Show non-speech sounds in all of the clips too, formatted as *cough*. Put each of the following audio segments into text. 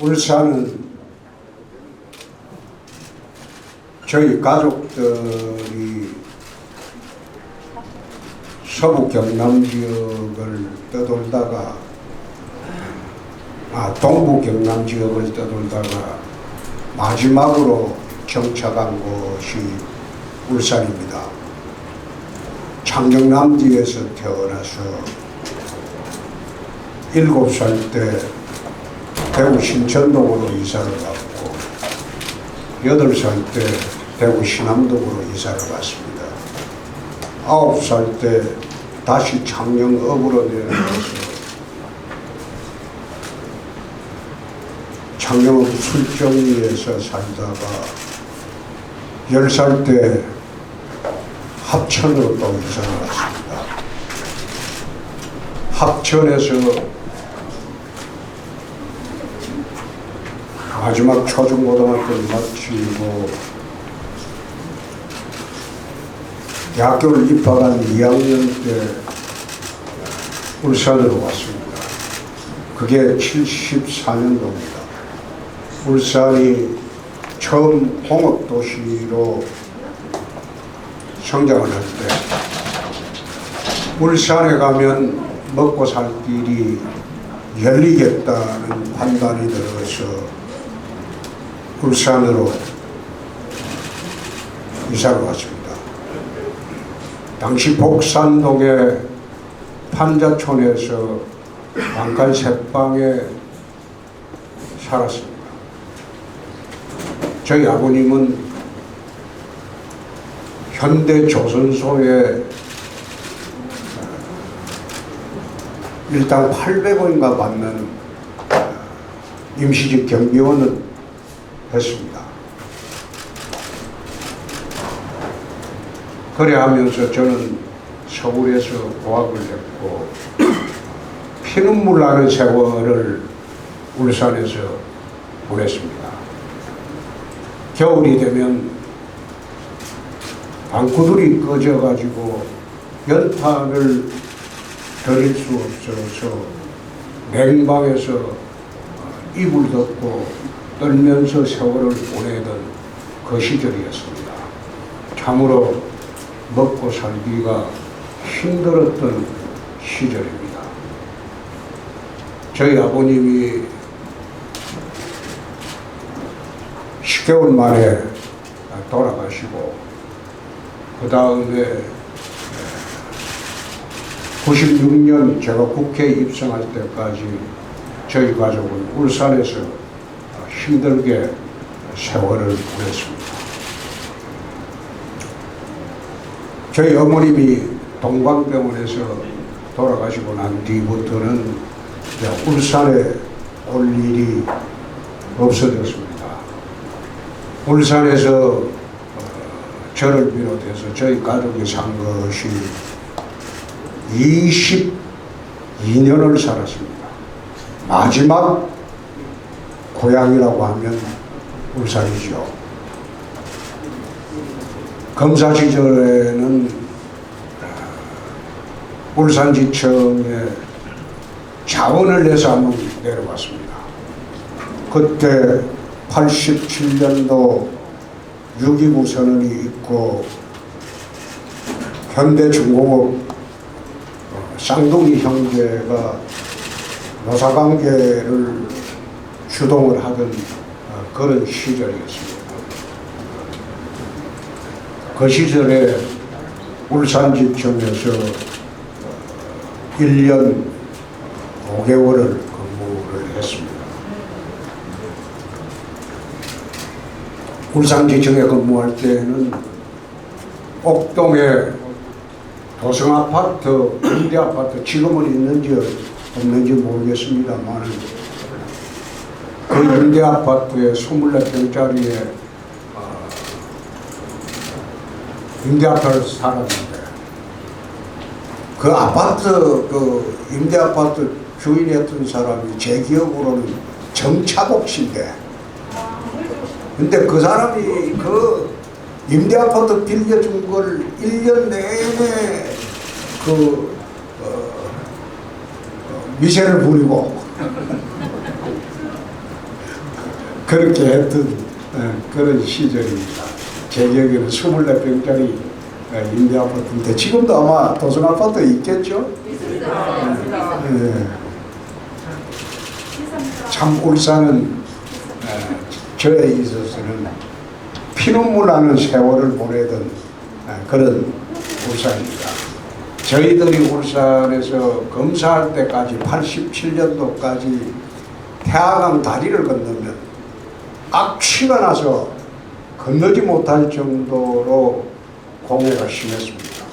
울산은 저희 가족들이 서부 경남 지역을 떠돌다가 아 동부 경남 지역을 떠돌다가 마지막으로 정착한 곳이 울산입니다. 창경남지에서 태어나서 일곱 살 때 대구 신천동으로 이사를 갔고 여덟 살 때 대구 신암동으로 이사를 갔습니다. 아홉 살 때 다시 창녕읍으로 내려가서 창녕읍 술정리에서 살다가 열 살 때 합천으로 또 이사를 갔습니다. 합천에서 마지막 초중고등학교를 마치고 대학교를 입학한 2학년 때 울산으로 왔습니다. 그게 74년도입니다. 울산이 처음 홍업도시로 성장을 할 때 울산에 가면 먹고 살 길이 열리겠다는 판단이 들어서 울산으로 이사를 왔습니다. 당시 복산동의 판자촌에서 방간 새방에 살았습니다. 저희 아버님은 현대 조선소에 일당 800원인가 받는 임시직 경비원을 했습니다. 그래 하면서 저는 서울에서 고학을 했고 피눈물 나는 세월을 울산에서 보냈습니다. 겨울이 되면 방구들이 꺼져가지고 연탄을 드릴 수 없어서 냉방에서 이불 덮고 떨면서 세월을 보내던 그 시절이었습니다. 참으로 먹고 살기가 힘들었던 시절입니다. 저희 아버님이 10개월 만에 돌아가시고 그 다음에 96년 제가 국회에 입성할 때까지 저희 가족은 울산에서 힘들게 세월을 보냈습니다. 저희 어머님이 동방병원에서 돌아가시고 난 뒤부터는 울산에 올 일이 없어졌습니다. 울산에서 어, 저를 비롯해서 저희 가족이 산 것이 22년을 살았습니다. 마지막 고향이라고 하면 울산이죠. 검사 시절에는 울산지청에 자원을 내서 한번 내려봤습니다. 그때 87년도 6.29 선언이 있고 현대중공업 어, 쌍둥이 형제가 노사관계를 주동을 하던 어, 그런 시절이었습니다. 그 시절에 울산지청에서 1년 5개월을 근무를 했습니다. 울산지청에 근무할 때는 옥동에 도성아파트, 임대아파트 지금은 있는지 없는지 모르겠습니다만 그 임대아파트에 24평짜리에 어, 임대 아파트를 살았는데 그 아파트 그 임대 아파트 주인이었던 사람이 제 기억으로는 정차복 씨인데. 근데 그 사람이 그 임대 아파트 빌려준 걸 1년 내내 그 어, 어, 미세를 부리고 그렇게 했던 어, 그런 시절입니다. 제 기억에는 24평짜리 임대 아파트인데 지금도 아마 도성 아파트 있겠죠? 예. 참 울산은 어, 저에 있어서는 피눈물 나는 세월을 보내던 어, 그런 울산입니다. 저희들이 울산에서 검사할 때까지 87년도까지 태화강 다리를 건너면 악취가 나서 건너지 못할 정도로 공해가 심했습니다.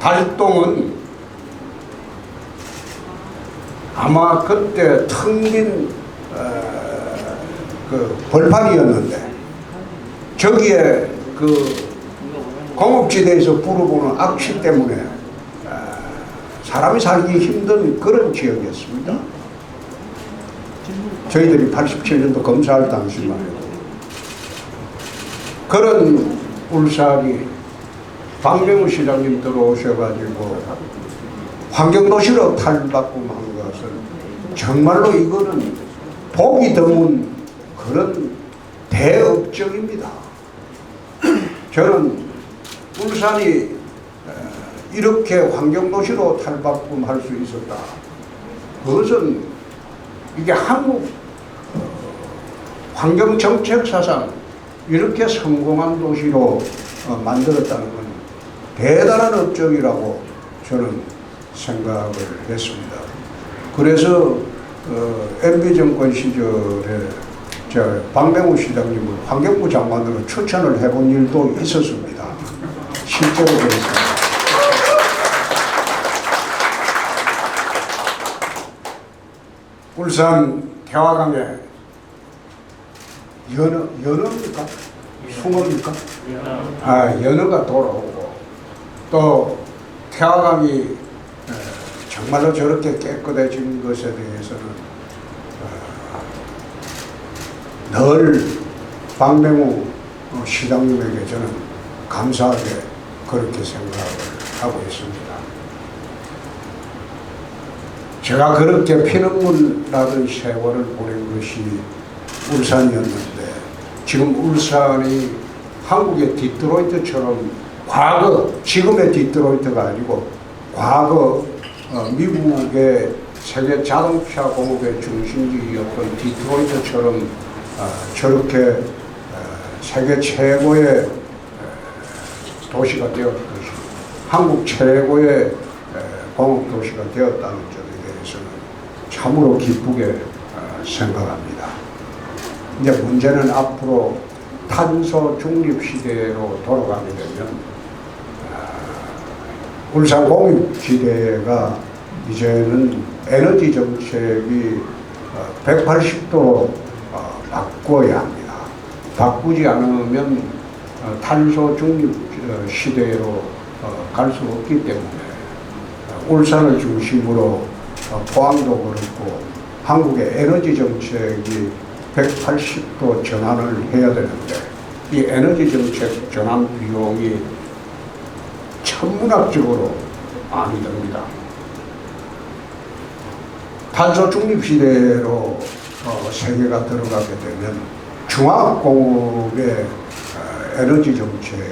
달동은 아마 그때 텅빈 어, 그 벌판이었는데 저기에 그 공업지대에서 불어보는 악취 때문에 어, 사람이 살기 힘든 그런 지역이었습니다. 저희들이 87년도 검사할 당시만 해도 그런 울산이 박명우 시장님 들어오셔가지고 환경도시로 탈바꿈한 것은 정말로 이거는 보기 드문 그런 대업적입니다. 저는 울산이 어, 이렇게 환경도시로 탈바꿈할 수 있었다. 그것은 이게 한국 어, 환경정책 사상 이렇게 성공한 도시로 어, 만들었다는 건 대단한 업적이라고 저는 생각을 했습니다. 그래서 어, MB 정권 시절에 저 박명우 시장님을 환경부 장관으로 추천을 해본 일도 있었습니다. 실제로 그랬습니다. 울산 태화강에 연어, 연어입니까? 숭어입니까? 아, 연어가 돌아오고 또 태화강이 에, 정말로 저렇게 깨끗해진 것에 대해서는 어, 늘 박명우 어, 시장님에게 저는 감사하게 그렇게 생각을 하고 있습니다. 제가 그렇게 피눈물 나던 세월을 보낸 것이 울산이었는데 지금 울산이 한국의 디트로이트처럼 과거 지금의 디트로이트가 아니고 과거 어, 미국의 세계 자동차 공업의 중심지였던 디트로이트처럼 어, 저렇게 어, 세계 최고의 어, 도시가 되었 것이 한국 최고의 에, 공업 도시가 되었다는 점에 대해서는 참으로 기쁘게 어, 생각합니다. 이제 문제는 앞으로 탄소 중립 시대로 돌아가게 되면 아, 울산 공립지대가 이제는 에너지 정책이 180도로 어, 바꿔야 합니다. 바꾸지 않으면 어, 탄소 중립 어, 시대로 갈 수 없기 때문에 어, 울산을 중심으로 어, 포항도 그렇고 한국의 에너지 정책이 180도 전환을 해야 되는데 이 에너지 정책 전환 비용이 천문학적으로 많이 듭니다. 탄소 중립 시대로 어, 세계가 들어가게 되면 중화공업의 어, 에너지 정책이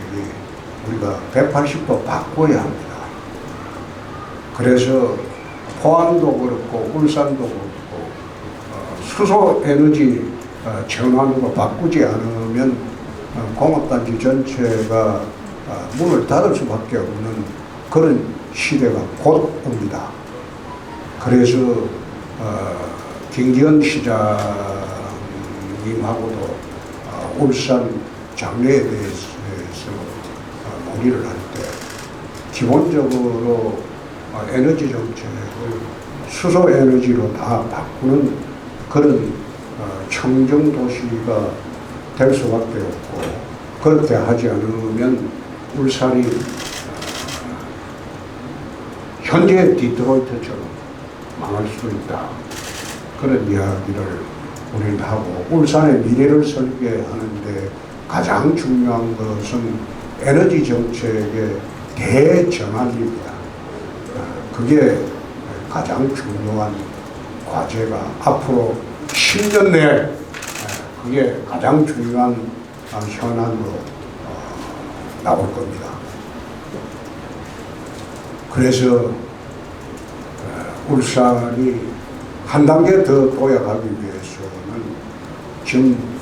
우리가 180도 바꿔야 합니다. 그래서 포항도 그렇고 울산도 그렇고 어, 수소 에너지 어, 전환으로 바꾸지 않으면 어, 공업단지 전체가 어, 문을 닫을 수밖에 없는 그런 시대가 곧 옵니다. 그래서 어, 김기현 시장님하고도 어, 울산 장래에 대해서 어, 논의를 할 때 기본적으로 어, 에너지 정책을 수소 에너지로 다 바꾸는 그런 어, 청정 도시가 될 수밖에 없고 그렇게 하지 않으면 울산이 어, 현재 디트로이트처럼 망할 수 있다. 그런 이야기를 우리는 하고 울산의 미래를 설계하는데 가장 중요한 것은 에너지 정책의 대전환입니다. 어, 그게 가장 중요한 과제가 앞으로 10년 내에 어, 그게 가장 중요한 어, 현안으로 어, 나올 겁니다. 그래서 어, 울산이 한 단계 더 도약하기 위해서는 지금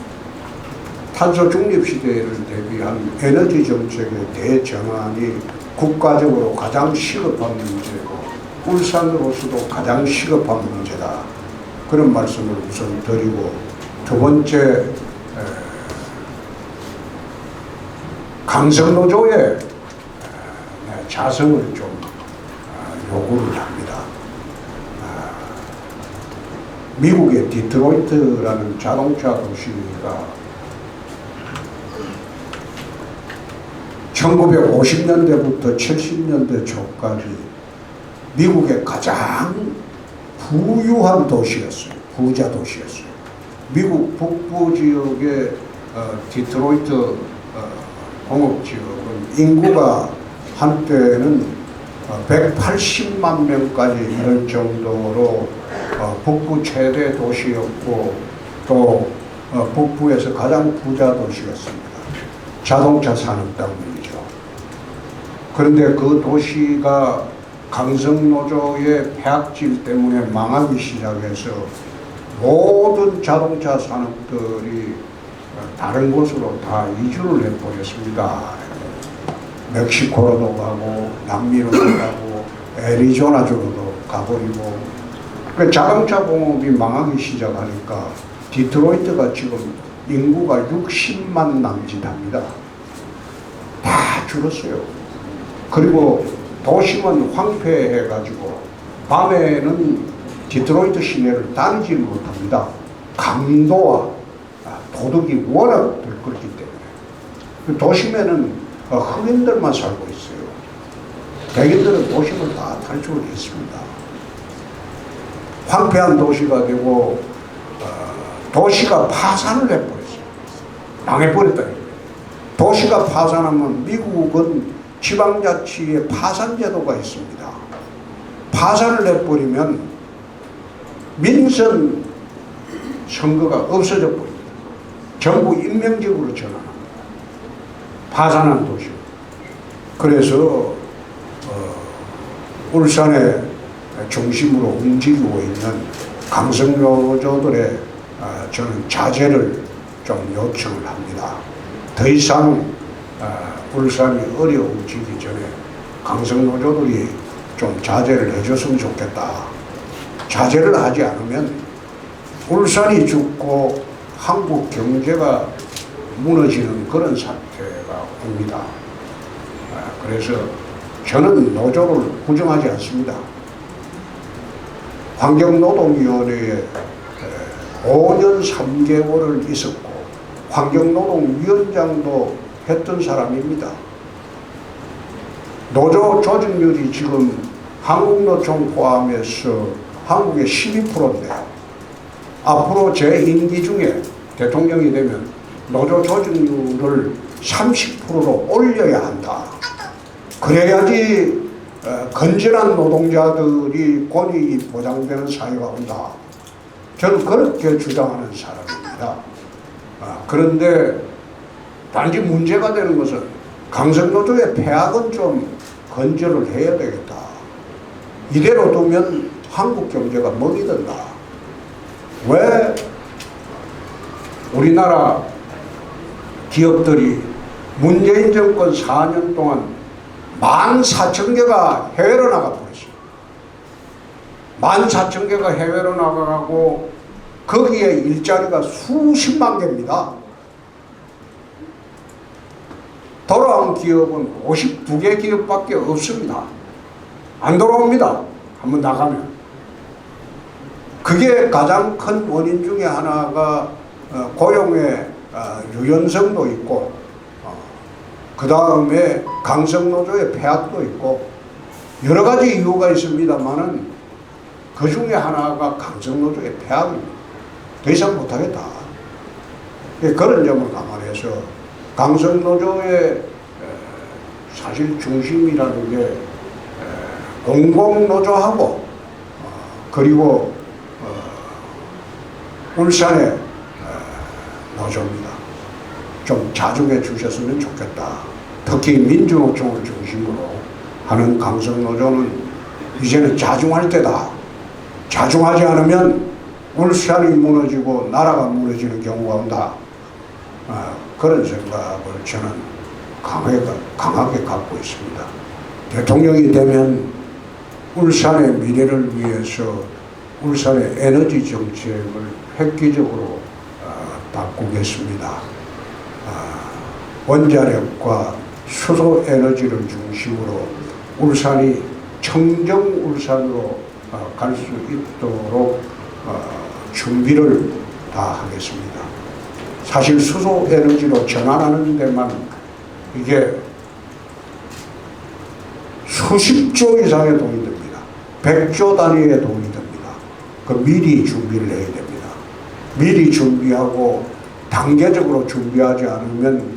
탄소 중립 시대를 대비한 에너지 정책의 대전환이 국가적으로 가장 시급한 문제고 울산으로서도 가장 시급한 문제다. 그런 말씀을 우선 드리고 두 번째 에, 강성노조의 에, 네, 자성을 좀 아, 요구를 합니다. 아, 미국의 디트로이트라는 자동차 도시가 1950년대부터 70년대 초까지 미국의 가장 부유한 도시였어요. 부자 도시였어요. 미국 북부 지역의 어, 디트로이트 어, 공업 지역은 인구가 한때는 어, 180만 명까지 이를 정도로 어, 북부 최대 도시였고 또 어, 북부에서 가장 부자 도시였습니다. 자동차 산업 때문이죠. 그런데 그 도시가 강성노조의 폐악질 때문에 망하기 시작해서 모든 자동차 산업들이 다른 곳으로 다 이주를 해버렸습니다. 멕시코로도 가고 남미로도 가고 애리조나주로도 가버리고 그 자동차 공업이 망하기 시작하니까 디트로이트가 지금 인구가 60만 남짓합니다. 다 줄었어요. 그리고 도심은 황폐해가지고 밤에는 디트로이트 시내를 다니지 못합니다. 강도와 아, 도둑이 워낙 들끓기 때문에 그 도심에는 어, 흑인들만 살고 있어요. 백인들은 도심을 다 탈출을 했습니다. 황폐한 도시가 되고 어, 도시가 파산을 해버렸어요. 망해버렸다. 도시가 파산하면 미국은 지방자치에 파산제도가 있습니다. 파산을 해버리면 민선 선거가 없어져 버립니다. 전부 임명직으로 전환합니다. 파산한 도시. 그래서 어, 울산의 중심으로 움직이고 있는 강성노조들의 어, 저는 자제를 좀 요청을 합니다. 더 이상 어, 울산이 어려워지기 전에 강성노조들이 좀 자제를 해줬으면 좋겠다. 자제를 하지 않으면 울산이 죽고 한국 경제가 무너지는 그런 사태가 옵니다. 아, 그래서 저는 노조를 부정하지 않습니다. 환경노동위원회에 5년 3개월을 있었고 환경노동위원장도 했던 사람입니다. 노조 조직률이 지금 한국노총 포함해서 한국의 12%인데요. 앞으로 제 임기 중에 대통령이 되면 노조 조직률을 30%로 올려야 한다. 그래야지 어, 건전한 노동자들이 권익이 보장되는 사회가 온다. 저는 그렇게 주장하는 사람입니다. 아, 그런데 단지 문제가 되는 것은 강성노조의 폐악은 좀 건절을 해야 되겠다. 이대로 두면 한국 경제가 먹이 든다. 왜 우리나라 기업들이 문재인 정권 4년 동안 만 4천 개가 해외로 나가 버렸어요. 만 4천 개가 해외로 나가고 거기에 일자리가 수십만 개입니다. 돌아온 기업은 52개 기업밖에 없습니다. 안 돌아옵니다. 한번 나가면. 그게 가장 큰 원인 중에 하나가 어, 고용의 어, 유연성도 있고 그 다음에 강성노조의 폐악도 있고 여러 가지 이유가 있습니다만은 그 중에 하나가 강성노조의 폐악입니다. 더 이상 못하겠다. 예, 그런 점을 감안해서 강성노조의 사실 중심이라는 게 공공노조하고 어, 그리고 어, 울산의 노조입니다. 좀 자중해 주셨으면 좋겠다. 특히 민주노총을 중심으로 하는 강성노조는 이제는 자중할 때다. 자중하지 않으면 울산이 무너지고 나라가 무너지는 경우가 온다. 아, 그런 생각을 저는 강하게, 강하게 갖고 있습니다. 대통령이 되면 울산의 미래를 위해서 울산의 에너지 정책을 획기적으로 어, 바꾸겠습니다. 아, 원자력과 수소 에너지를 중심으로 울산이 청정 울산으로 어, 갈수 있도록 어, 준비를 다 하겠습니다. 사실 수소 에너지로 전환하는 데만 이게 수십조 이상의 돈이 듭니다. 백조 단위의 돈이 듭니다. 그 미리 준비를 해야 됩니다. 미리 준비하고 단계적으로 준비하지 않으면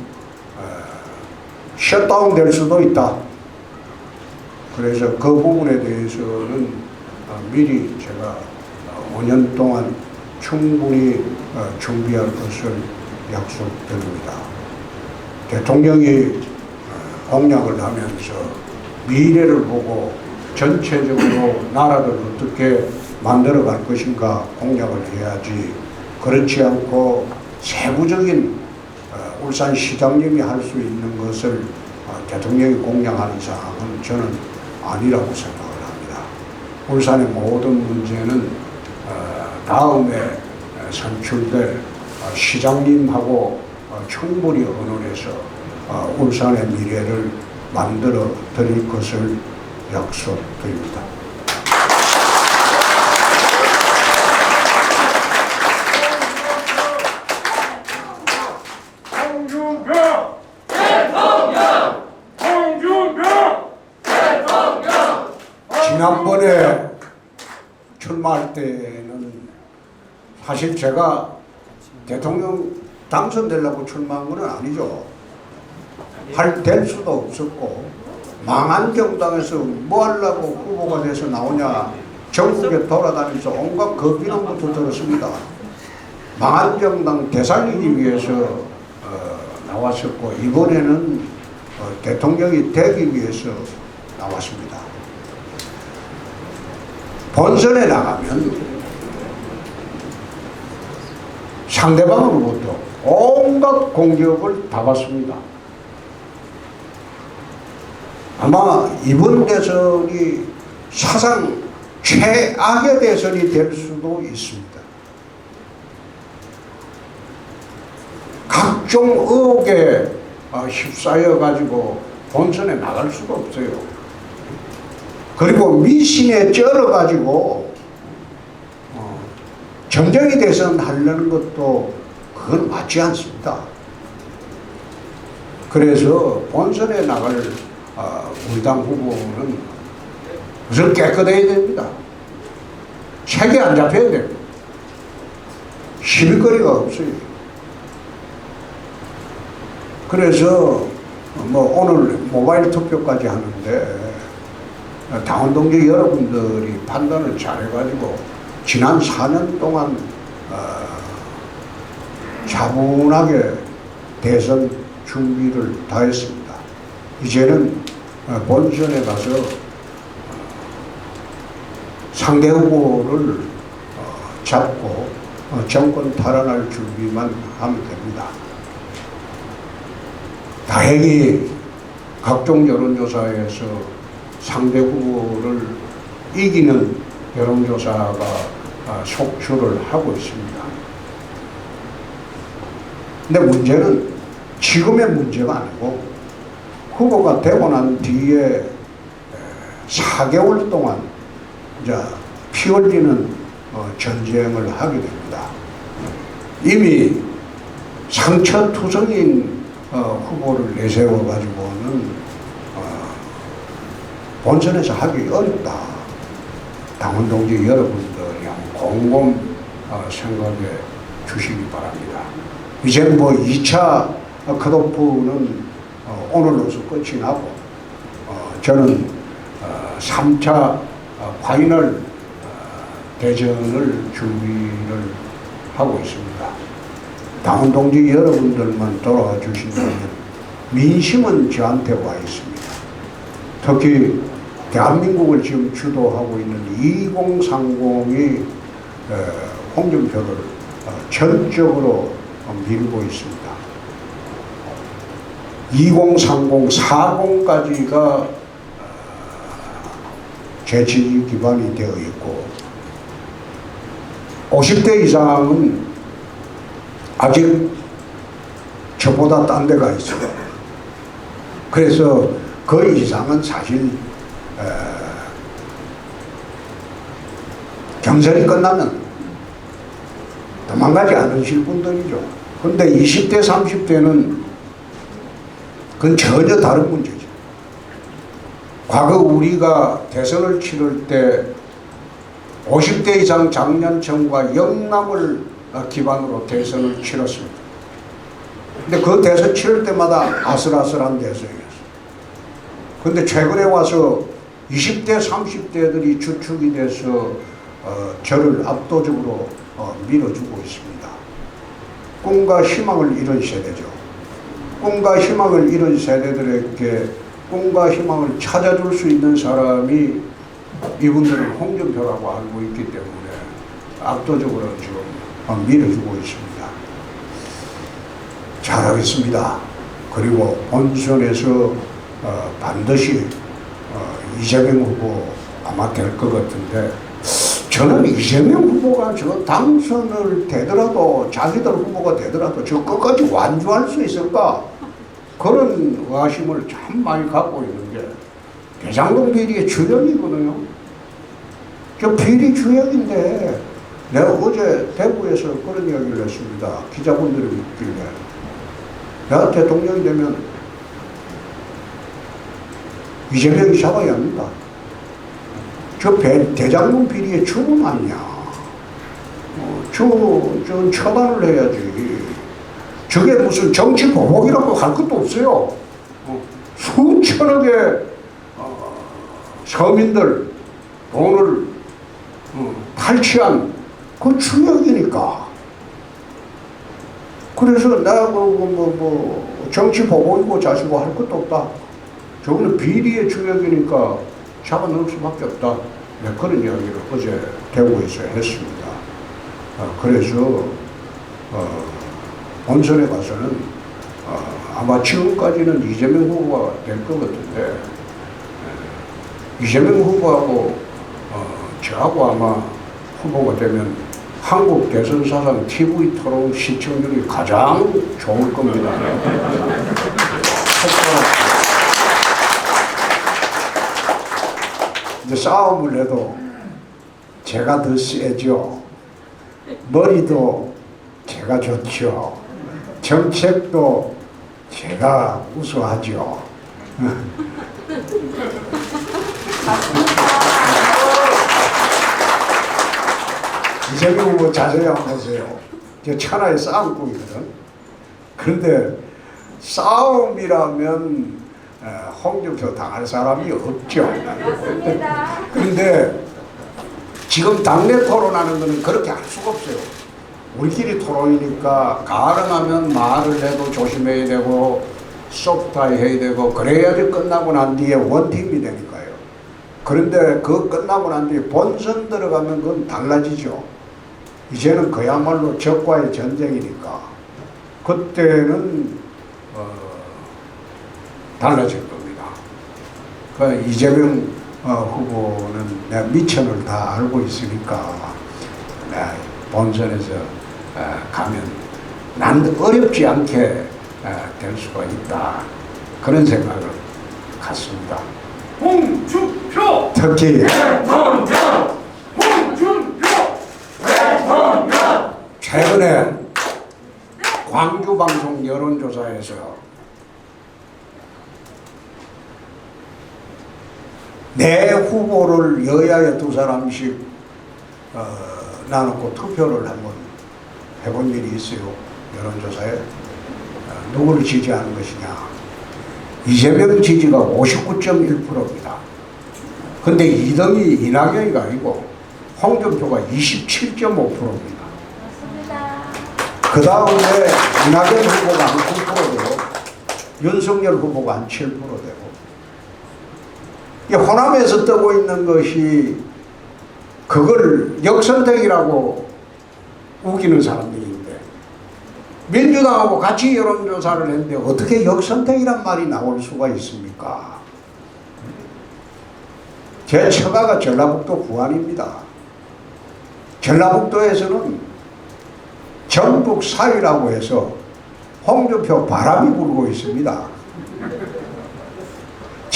셧다운 될 수도 있다. 그래서 그 부분에 대해서는 어, 미리 제가 어, 5년 동안 충분히 어, 준비할 것을 약속드립니다. 대통령이 어, 공약을 하면서 미래를 보고 전체적으로 나라를 어떻게 만들어 갈 것인가 공약을 해야지 그렇지 않고 세부적인 어, 울산 시장님이 할 수 있는 것을 어, 대통령이 공약하는 사항은 저는 아니라고 생각을 합니다. 울산의 모든 문제는 어, 다음에 어, 선출될 어, 시장님하고 어, 충분히 의논해서 어, 울산의 미래를 만들어 드릴 것을 약속드립니다. 지난번에 출마할 때는 사실 제가 대통령 당선되려고 출마한 건 아니죠. 할 될 수도 없었고 망한 정당에서 뭐 하려고 후보가 돼서 나오냐 전국에 돌아다니면서 온갖 거비난부터 들었습니다. 망한 정당 되살리기 위해서 어, 나왔었고 이번에는 어, 대통령이 되기 위해서 나왔습니다. 본선에 나가면 상대방으로부터 온갖 공격을 다 받습니다. 아마 이번 대선이 사상 최악의 대선이 될 수도 있습니다. 각종 의혹에 어, 휩싸여 가지고 본선에 나갈 수가 없어요. 그리고 미신에 쩔어 가지고 어, 정정이 대선 하려는 것도 그건 맞지 않습니다. 그래서 본선에 나갈 어, 우리 당 후보는 우선 깨끗해야 됩니다. 책이 안 잡혀야 됩니다. 실거리가 없어요. 그래서 뭐 오늘 모바일 투표까지 하는데 당원 동지 여러분들이 판단을 잘해가지고 지난 4년 동안 어, 차분하게 대선 준비를 다 했습니다. 이제는 어, 본선에 가서 어, 상대 후보를 어, 잡고 어, 정권 탈환할 준비만 하면 됩니다. 다행히 각종 여론조사에서 상대 후보를 이기는 여론조사가 아, 속출을 하고 있습니다. 근데 문제는 지금의 문제가 아니고 후보가 되고 난 뒤에 에, 4개월 동안 이제 피 흘리는 어, 전쟁을 하게 됩니다. 이미 상처투성인 어, 후보를 내세워 가지고는 어, 본선에서 하기 어렵다. 당원 동지 여러분들이 곰곰 어, 생각해 주시기 바랍니다. 이제 뭐 2차 컷오프는 어, 오늘로서 끝이 나고 어, 저는 어, 3차 어, 파이널 어, 대전을 준비를 하고 있습니다. 당원 동지 여러분들만 돌아와 주신다면 민심은 저한테 와 있습니다. 특히 대한민국을 지금 주도하고 있는 2030이 홍준표를 어, 전적으로 어, 밀고 있습니다. 2030, 40까지가 어, 제 지지 기반이 되어 있고 50대 이상은 아직 저보다 딴 데가 있어요. 그래서 그 이상은 사실 에, 경선이 끝나면 도망가지 않으실 분들이죠. 근데 20대, 30대는 그건 전혀 다른 문제죠. 과거 우리가 대선을 치를 때 50대 이상 장년층과 영남을 어, 기반으로 대선을 치렀습니다. 근데 그 대선 치를 때마다 아슬아슬한 대선이었어요. 근데 최근에 와서 20대, 30대들이 주축이 돼서 어, 저를 압도적으로 어, 밀어주고 있습니다. 꿈과 희망을 잃은 세대죠. 꿈과 희망을 잃은 세대들에게 꿈과 희망을 찾아줄 수 있는 사람이 이분들은 홍준표라고 알고 있기 때문에 압도적으로 지금 어, 밀어주고 있습니다. 잘하겠습니다. 그리고 본선에서 어, 반드시 어, 이재명 후보 아마 될 것 같은데 저는 이재명 후보가 저 당선을 되더라도 자기들 후보가 되더라도 저 끝까지 완주할 수 있을까 그런 의아심을 참 많이 갖고 있는 게 대장동 비리의 주역이거든요. 저 비리 주역인데 내가 어제 대구에서 그런 이야기를 했습니다. 기자분들이 묻길래 내가 대통령이 되면 이재명이 잡아야 합니다. 저 배, 대장동 비리의 주범 아니냐. 어, 저, 저 처단을 해야지. 저게 무슨 정치 보복이라고 할 것도 없어요. 어, 수천억의 어, 서민들 돈을 어, 탈취한 그 추억이니까. 그래서 내가 뭐, 뭐, 뭐, 뭐 정치 보복이고 자시고 할 것도 없다. 저거는 비리의 주역이니까 잡아넣을 수밖에 없다. 네, 그런 이야기를 어제 대구에서 했습니다. 어, 그래서 어, 본선에 가서는 어, 아마 지금까지는 이재명 후보가 될 것 같은데 에, 이재명 후보하고 어, 저하고 아마 후보가 되면 한국 대선 사상 TV 토론 시청률이 가장 좋을 겁니다. *laughs* 이제 싸움을 해도 제가 더 세죠. 머리도 제가 좋죠. 정책도 제가 우수하죠. *laughs* 이재명 후보 자세히 한번 보세요. 저 천하의 싸움꾼이거든. 그런데 싸움이라면 어, 홍준표 당할 사람이 없죠. *laughs* 그런데 지금 당내 토론하는 거는 그렇게 할 수가 없어요. 우리끼리 토론이니까 가능하면 말을 해도 조심해야 되고 소프트하게 해야 되고 그래야지 끝나고 난 뒤에 원팀이 되니까요. 그런데 그 끝나고 난 뒤에 본선 들어가면 그건 달라지죠. 이제는 그야말로 적과의 전쟁이니까 그때는 어, 달라질 겁니다. 그 이재명 어, 후보는 내 미천을 다 알고 있으니까 내 본선에서 어, 가면 난 어렵지 않게 어, 될 수가 있다 그런 생각을 갖습니다. 홍준표 특히 홍준표 대통령 최근에 광주 방송 여론조사에서 내 후보를 여야의 두 사람씩 어, 나놓고 투표를 한번 해본 일이 있어요. 여론조사에 어, 누구를 지지하는 것이냐. 이재명 지지가 59.1%입니다. 근데 2등이 이낙연이가 아니고 홍준표가 27.5%입니다. 맞습니다. 그 다음에 이낙연 후보가 한 9% 되고 윤석열 후보가 한 7% 되고 이 호남에서 뜨고 있는 것이 그걸 역선택이라고 우기는 사람들인데 민주당하고 같이 여론조사를 했는데 어떻게 역선택이란 말이 나올 수가 있습니까? 제 처가가 전라북도 부안입니다. 전라북도에서는 전북 사위라고 해서 홍준표 바람이 불고 있습니다.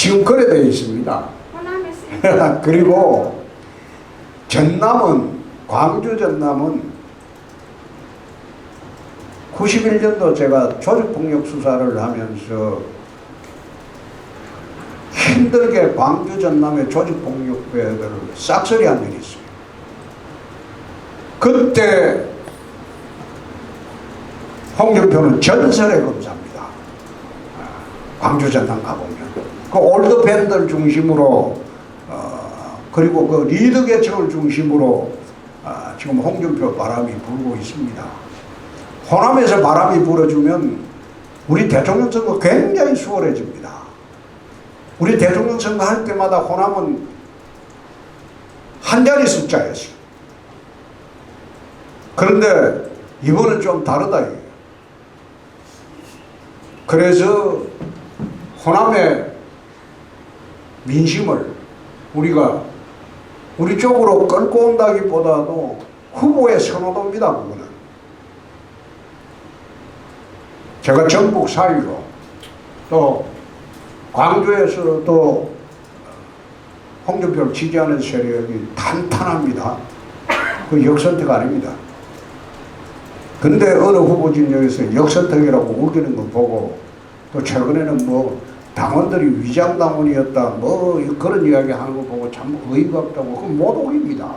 지금 그래 되어 있습니다. *laughs* 그리고 전남은 광주 전남은 91년도 제가 조직폭력 수사를 하면서 힘들게 광주 전남의 조직폭력배들을 싹쓸이 한 일이 있어요. 그때 홍준표는 전설의 검사입니다. 광주 전남 가보면 그 올드 팬들 중심으로 어, 그리고 그 리더 계층을 중심으로 아, 지금 홍준표 바람이 불고 있습니다. 호남에서 바람이 불어주면 우리 대통령 선거 굉장히 수월해집니다. 우리 대통령 선거 할 때마다 호남은 한 자리 숫자였어요. 그런데 이번은 좀 다르다. 그래서 호남의 민심을 우리가 우리 쪽으로 끌고 온다기보다도 후보의 선호도입니다. 그거는. 제가 전북 사위로 또 광주에서 또 홍준표를 지지하는 세력이 탄탄합니다. 그 역선택 아닙니다. 근데 어느 후보 진영에서 역선택이라고 우기는 거 보고 또 최근에는 뭐 당원들이 위장당원이었다 뭐 그런 이야기 하는 거 보고 참 어이가 없다고 그건.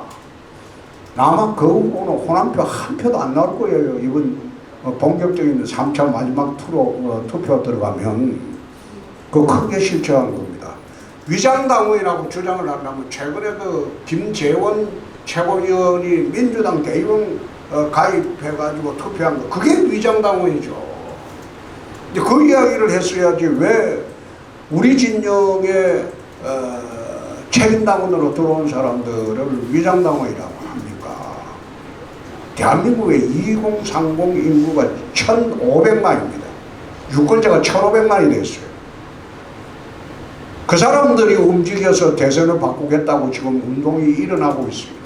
아마 그 후보는 호남표 한 표도 안 나올 거예요. 이번 어, 본격적인 3차 마지막 투로, 어, 투표 들어가면 그 크게 실패한 겁니다. 위장당원이라고 주장을 하려면 최근에 그 김재원 최고위원이 민주당 대의원 어, 가입해가지고 투표한 거 그게 위장당원이죠. 근데 그 이야기를 했어야지 왜 우리 진영의 어, 책임당원으로 들어온 사람들을 위장당원이라고 합니까? 대한민국의 2030 인구가 1,500만입니다. 유권자가 1,500만이 됐어요. 그 사람들이 움직여서 대선을 바꾸겠다고 지금 운동이 일어나고 있습니다.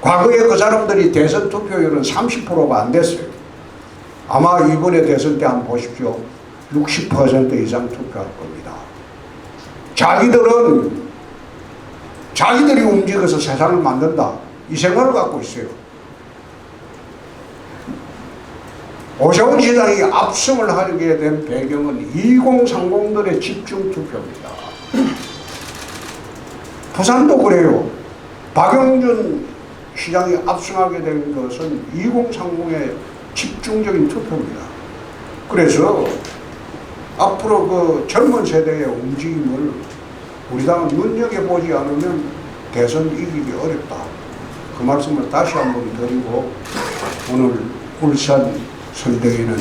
과거에 그 사람들이 대선 투표율은 30%가 안 됐어요. 아마 이번에 대선 때 한번 보십시오. 60% 이상 투표할 겁니다. 자기들은 자기들이 움직여서 세상을 만든다. 이 생각을 갖고 있어요. 오세훈 시장이 압승을 하게 된 배경은 2030들의 집중 투표입니다. 부산도 그래요. 박영준 시장이 압승하게 된 것은 2030의 집중적인 투표입니다. 그래서 앞으로 그 젊은 세대의 움직임을 우리 당은 눈여겨보지 않으면 대선 이기기 어렵다. 그 말씀을 다시 한번 드리고 오늘 울산 선대위는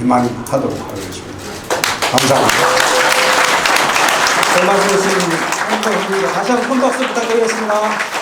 이만 하도록 하겠습니다. 감사합니다. 다시 한번 큰 박수 부탁드리겠습니다.